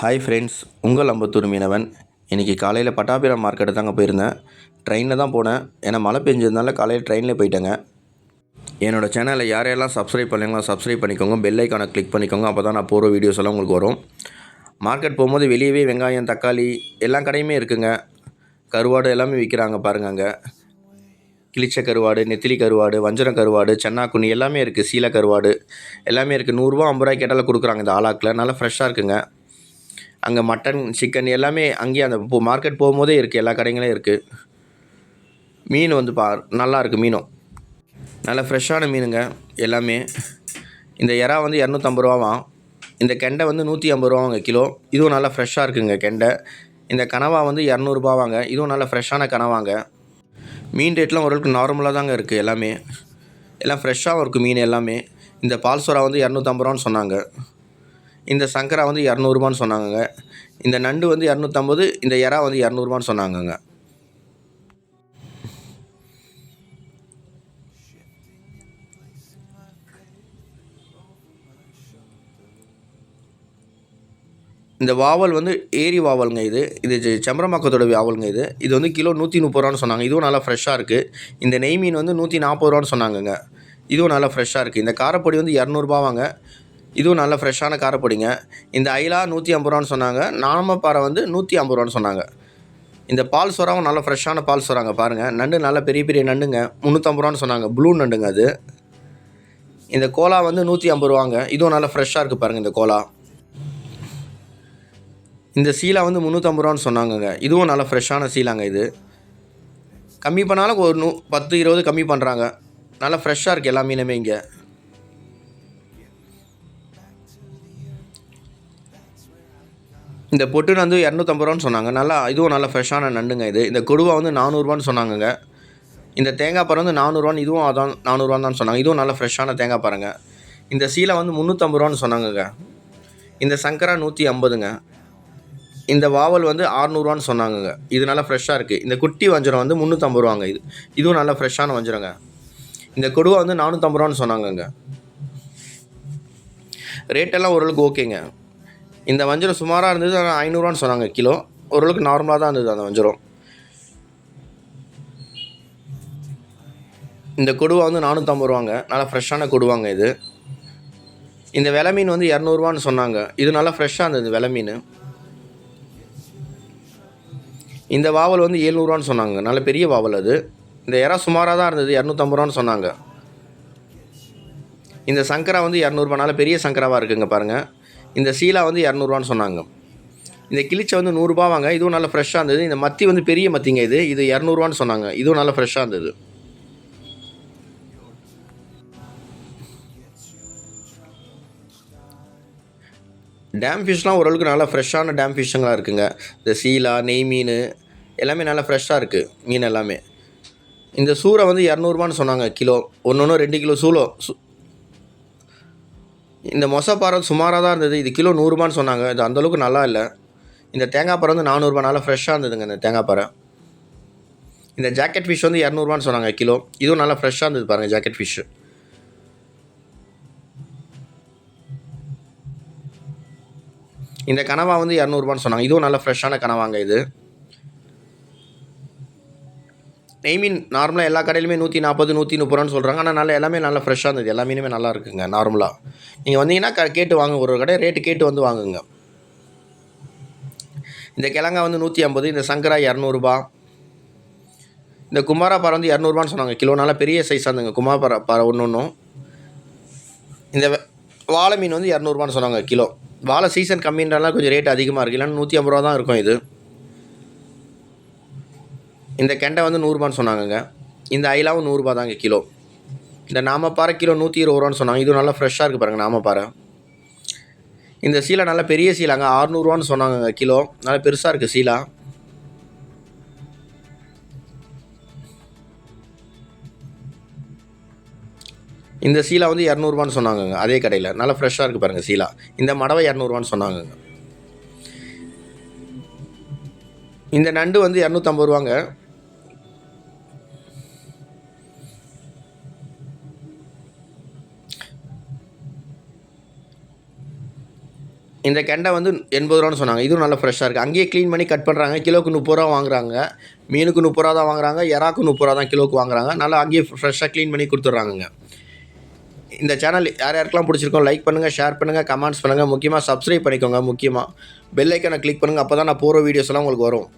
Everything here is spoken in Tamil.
ஹாய் ஃப்ரெண்ட்ஸ் உங்கள் அம்பத்தூர் மீனவன். இன்றைக்கி காலையில் பட்டாபிரம் மார்க்கெட்டு தாங்க போயிருந்தேன். ட்ரெயினில் தான் போனேன். ஏன்னா மழை பெஞ்சதுனால காலையில் ட்ரெயினில் போயிட்டேங்க. என்னோடய சேனலை யாரையெல்லாம் சப்ஸ்கிரைப் பண்ணீங்களோ சப்ஸ்கிரைப் பண்ணிக்கோங்க. பெல் ஐக்கானை கிளிக் பண்ணிக்கோங்க. அப்போ தான் நான் போகிற வீடியோஸ் எல்லாம் உங்களுக்கு வரும். மார்க்கெட் போகும்போது வெளியவே வெங்காயம் தக்காளி எல்லா கடையுமே இருக்குங்க. கருவாடு எல்லாமே விற்கிறாங்க பாருங்க அங்கே கிளிச்ச கருவாடு நெத்திலி கருவாடு வஞ்சரம் கருவாடு சென்னாக்குனி எல்லாமே இருக்குது சீலை கருவாடு எல்லாமே இருக்குது நூறுரூவா ஐம்பது ரூபாய் கேட்டாலும் கொடுக்குறாங்க இந்த ஆலாக்கில் நல்லா ஃப்ரெஷ்ஷாக இருக்குங்க. அங்கே மட்டன் சிக்கன் எல்லாமே அங்கேயே அந்த இப்போ மார்க்கெட் போகும்போதே இருக்குது எல்லா கடைங்களும் இருக்குது மீன் வந்து பா நல்லா இருக்குது மீனும். நல்ல ஃப்ரெஷ்ஷான மீனுங்க எல்லாமே. இந்த இறா வந்து இரநூத்தம்பது ரூபாவாம் இந்த கெண்டை வந்து நூற்றி ஐம்பது ரூபாவாங்க கிலோ. இதுவும் நல்லா ஃப்ரெஷ்ஷாக இருக்குங்க கெண்டை. இந்த கனவா வந்து இரநூறுபாவாங்க இதுவும் நல்லா ஃப்ரெஷ்ஷான கனவாங்க. மீன் ரேட்லாம் ஓரளவுக்கு நார்மலாக தாங்க இருக்குது எல்லாமே. எல்லாம் ஃப்ரெஷ்ஷாகவும் இருக்குது மீன் எல்லாமே. இந்த பால் வந்து இரநூத்தம்பது ரூபான்னு சொன்னாங்க. இந்த சங்கரா வந்து இரநூறுபான்னு சொன்னாங்கங்க. இந்த நண்டு வந்து இரநூத்தம்பது இந்த எறா வந்து இரநூறுபான்னு சொன்னாங்கங்க. இந்த வாவல் வந்து ஏரி வாவலுங்க இது. இது செ- வாவலுங்க இது. இது வந்து கிலோ நூற்றி முப்பது ரூபான்னு சொன்னாங்க. இதுவும் நல்லா ஃப்ரெஷ்ஷாக இருக்குது இந்த நெய் மீன் வந்து நூற்றி நாற்பது ரூபான்னு சொன்னாங்கங்க. இதுவும் நல்லா ஃப்ரெஷ்ஷாக இருக்குது இந்த காரப்பொடி வந்து இரநூறுபாவாங்க இதுவும் நல்ல ஃப்ரெஷ்ஷான காரப்பொடிங்க இந்த ஐலா நூற்றி ஐம்பது ரூபான்னு சொன்னாங்க. நாமப்பாறை வந்து நூற்றி ஐம்பது ரூபான்னு சொன்னாங்க. இந்த பால் சொராவும் நல்ல ஃப்ரெஷ்ஷான பால் சொராங்க பாருங்கள் நண்டு நல்ல பெரிய பெரிய நண்டுங்க. முந்நூற்றம்பது ரூபான்னு சொன்னாங்க. ப்ளூ நண்டுங்க அது. இந்த கோலா வந்து நூற்றி ஐம்பது ரூபாங்க. இதுவும் நல்லா ஃப்ரெஷ்ஷாக இருக்குது பாருங்கள் இந்த கோலா. இந்த சீலா வந்து முந்நூற்றம்பது ரூபான்னு சொன்னாங்கங்க. இதுவும் நல்ல ஃப்ரெஷ்ஷான சீலாங்க இது. கம்மி பண்ணாலும் ஒரு நூ பத்து இருபது கம்மி பண்ணுறாங்க நல்லா ஃப்ரெஷ்ஷாக இருக்குது எல்லா மீனுமே இங்கே. இந்த பொட்டுன்னு வந்து இரநூத்தம்பது ரூபான்னு சொன்னாங்க. நல்லா இதுவும் நல்லா ஃப்ரெஷ்ஷான நண்டுங்க இது. இந்த கொடுவா வந்து நானூறுரூவான்னு சொன்னாங்கங்க. இந்த தேங்காய் பாறை வந்து நானூறுரூவான்னு இதுவும் அதான் நானூறுரூவான்னு தான் சொன்னாங்க. இதுவும் நல்லா ஃப்ரெஷ்ஷான தேங்காய் பாருங்க இந்த சீலை வந்து முந்நூற்றம்பது ரூபான்னு சொன்னாங்கங்க. இந்த சங்கரா நூற்றி ஐம்பதுங்க இந்த வாவல் வந்து ஆறுநூறுவான்னு சொன்னாங்கங்க. இது நல்லா ஃப்ரெஷ்ஷாக இருக்குது இந்த குட்டி வஞ்சிரம் வந்து முந்நூற்றம்பது ரூபாங்க இது. இதுவும் நல்லா ஃப்ரெஷ்ஷான வஞ்சிரங்க. இந்த கொடுவா வந்து நானூற்றம்பது ரூபான்னு சொன்னாங்கங்க. ரேட்டெல்லாம் ஓரளவுக்கு ஓகேங்க இந்த வஞ்சரம் சுமாராக இருந்தது ஆனால் சொன்னாங்க கிலோ. ஓரளவுக்கு நார்மலாக தான் இருந்தது அந்த வஞ்சரம். இந்த கொடுவா வந்து நானூற்றம்பது ரூபாங்க. நல்லா ஃப்ரெஷ்ஷான கொடுவாங்க இது. இந்த விலை மீன் வந்து இரநூறுவான்னு சொன்னாங்க. இது நல்லா ஃப்ரெஷ்ஷாக இருந்தது விலை மீன் இந்த வாவல் வந்து ஏழ்நூறுவான்னு சொன்னாங்க. நல்ல பெரிய வாவல் அது. இந்த இறா சுமாராக தான் இருந்தது இரநூத்தம்பது ரூபான்னு சொன்னாங்க. இந்த சங்கரா வந்து இரநூறுபா. நல்ல பெரிய சங்கராவாக இருக்குங்க பாருங்கள் இந்த சீலா வந்து இரநூறுவான்னு சொன்னாங்க. இந்த கிளிச்சை வந்து நூறுரூபா வாங்க இதுவும் நல்லா ஃப்ரெஷ்ஷாக இருந்தது. இந்த மத்தி வந்து பெரிய மத்திங்க இது இது இரநூறுவான்னு சொன்னாங்க. இதுவும் நல்லா ஃப்ரெஷ்ஷாக இருந்தது. டேம் ஃபிஷ்லாம் ஓரளவுக்கு நல்லா ஃப்ரெஷ்ஷான டேம் ஃபிஷ்ஷுங்களாக இருக்குங்க. இந்த சீலா நெய் மீன் எல்லாமே நல்லா ஃப்ரெஷ்ஷாக இருக்குது மீன் எல்லாமே. இந்த சூரை வந்து இரநூறுபான்னு சொன்னாங்க கிலோ. ஒன்று ஒன்று ரெண்டு கிலோ சூளோ இந்த மொசப்பாறை சுமாராக தான் இருந்தது. இது கிலோ நூறுரூபான்னு சொன்னாங்க. இது அந்தளவுக்கு நல்லா இல்லை. இந்த தேங்காய் பாறை வந்து நானூறுரூபா நல்லா ஃப்ரெஷ்ஷாக இருந்ததுங்க இந்த தேங்காய் பாறை. இந்த ஜாக்கெட் ஃபிஷ் வந்து இரநூறுபான்னு சொன்னாங்க கிலோ. இதுவும் நல்லா ஃப்ரெஷ்ஷாக இருந்தது பாருங்கள் ஜாக்கெட் ஃபிஷ்ஷு இந்த கனவா வந்து இரநூறுபான்னு சொன்னாங்க. இதுவும் நல்லா ஃப்ரெஷ்ஷான கனவாங்க இது. ஐ மீன் நார்மலாக எல்லா கடையிலுமே நூற்றி நாற்பது நூற்றி முப்பது ரூபான்னு சொல்கிறாங்க ஆனால் நல்லா எல்லாமே நல்லா ஃப்ரெஷ்ஷாக இருந்தது. எல்லா மீனுமே நல்லா இருக்குங்க நார்மலாக நீங்கள் வந்தீங்கன்னா க கேட்டு வாங்க ஒரு கடை ரேட்டு கேட்டு வந்து வாங்குங்க. இந்த கிழங்கா வந்து நூற்றி ஐம்பது இந்த சங்கரா இரநூறுபா. இந்த குமாரப்பாறை வந்து இரநூறுபான்னு சொன்னாங்க. கிலோ நல்லா பெரிய சைஸாக இருந்துங்க குமாரப்பாறை பாறை ஒன்று ஒன்றும் இந்த வாழை மீன் வந்து இரநூறுபான்னு சொன்னாங்க கிலோ. வாழை சீசன் கம்மின்றனால கொஞ்சம் ரேட் அதிகமாக இருக்குது இல்லைன்னா நூற்றி ஐம்பது ரூபா தான் இருக்கும் இது. இந்த கெண்டை வந்து நூறுரூபான்னு சொன்னாங்கங்க. இந்த ஐலாவும் நூறுரூபா தாங்க கிலோ. இந்த நாமப்பாறை கிலோ நூற்றி இருபது ரூபான்னு சொன்னாங்க. இது நல்லா ஃப்ரெஷ்ஷாக இருக்குது பாருங்கள் நாமப்பாறை. இந்த சீலா நல்லா பெரிய சீலாங்க ஆறுநூறுவான்னு சொன்னாங்கங்க கிலோ. நல்லா பெருசாக இருக்குது சீலா. இந்த சீலா வந்து இரநூறுபான்னு சொன்னாங்கங்க அதே கடையில். நல்லா ஃப்ரெஷ்ஷாக இருக்குது பாருங்கள் சீலா. இந்த மடவை இரநூறுவான்னு சொன்னாங்கங்க. இந்த நண்டு வந்து இரநூத்தம்பது ரூபாங்க இந்த கெண்டை வந்து எண்பது ரூபான்னு சொன்னாங்க. இதுவும் நல்லா ஃப்ரெஷ்ஷாக இருக்குது அங்கேயே க்ளீன் பண்ணி கட் பண்ணுறாங்க கிலோக்கு முப்பது ரூபா வாங்குறாங்க. மீனுக்கு முப்பது ரூபா தான் வாங்குறாங்க. எறாக்கு முப்பது ரூபா தான் கிலோக்கு வாங்குறாங்க. நல்லா அங்கேயே ஃப்ரெஷ்ஷாக க்ளீன் பண்ணி கொடுத்துட்றாங்க இந்த சேனல் யார் யாருக்கெல்லாம் பிடிச்சிருக்கோம் லைக் பண்ணுங்கள் ஷேர் பண்ணுங்கள் கமெண்ட்ஸ் பண்ணுங்கள் முக்கியமாக சப்ஸ்கிரைப் பண்ணிக்கோங்க. முக்கியமாக பெல் ஐக்கனை கிளிக் பண்ணுங்கள் அப்போ தான் நான் போகிற வீடியோஸ்லாம் உங்களுக்கு வரும்.